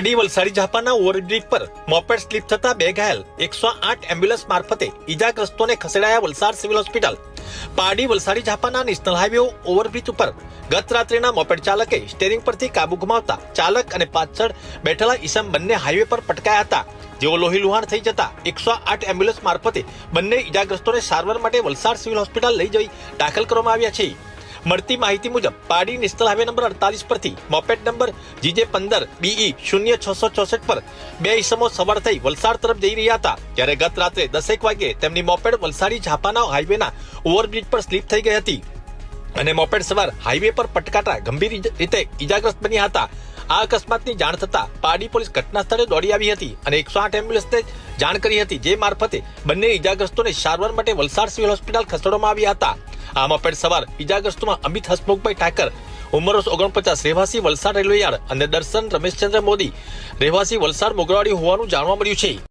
પાડી વલસાડી ઝાપાના ઓવરબ્રિજ પર મોપેડ સ્લીપ થતા બે ઘાયલ. એકસો આઠ એમ્બ્યુલન્સ મારફતે ઈજાગ્રસ્તોને ખસેડાયા વલસાડ સિવિલ હોસ્પિટલ. પાડી વલસાડી ઝાપાના નેશનલ હાઈવે ઓવરબ્રિજ ઉપર ગત રાત્રિના મોપેડ ચાલકે સ્ટેરિંગ પરથી કાબુ ગુમાવતા ચાલક અને પાછળ બેઠેલા ઈસમ બંને હાઈવે પર પટકાયા હતા. જેઓ લોહી લુહાણ થઈ જતા એકસો આઠ એમ્બ્યુલન્સ મારફતે બંને ઈજાગ્રસ્તોને સારવાર માટે વલસાડ સિવિલ હોસ્પિટલ લઈ જઈ દાખલ કરવામાં આવ્યા છે. મળતી માહિતી મુજબ પાડી નેશનલ હાઈવે નંબર અડતાલીસ પરથી મોપેટ નંબર જીજે પંદર બીઈ શૂન્ય છસો ચોસઠ પર બે ઇસમો સવાર થઈ વલસાડ તરફ જઈ રહ્યા હતા. ત્યારે ગત રાત્રે દસેક વાગે તેમની મોપેડ વલસાડી ઝાપાના હાઈવેના ઓવરબ્રિજ પર સ્લીપ થઈ ગઈ હતી અને મોપેડ સવાર હાઈવે પર પટકાતા ગંભીર રીતે ઈજાગ્રસ્ત બન્યા હતા. આ અકસ્માતની જાણ થતા પાડી પોલીસ ઘટના સ્થળે દોડી આવી હતી અને એકસો આઠ એમ્બ્યુલન્સને જાણ કરી હતી, જે મારફતે બંને ઇજાગ્રસ્તોને સારવાર માટે વલસાડ સિવિલ હોસ્પિટલ ખસેડવામાં આવ્યા હતા. આ મોપેડ સવાર. ઇજાગ્રસ્તોમાં અમિત હસમુખભાઈ ઠાકર ઉંમર ઓગણપચાસ, રહેવાસી વલસાડ રેલવે યાર્ડ અને દર્શન રમેશચંદ્ર મોદી, રહેવાસી વલસાડ મોગરાવાડી હોવાનું જાણવા મળ્યું છે.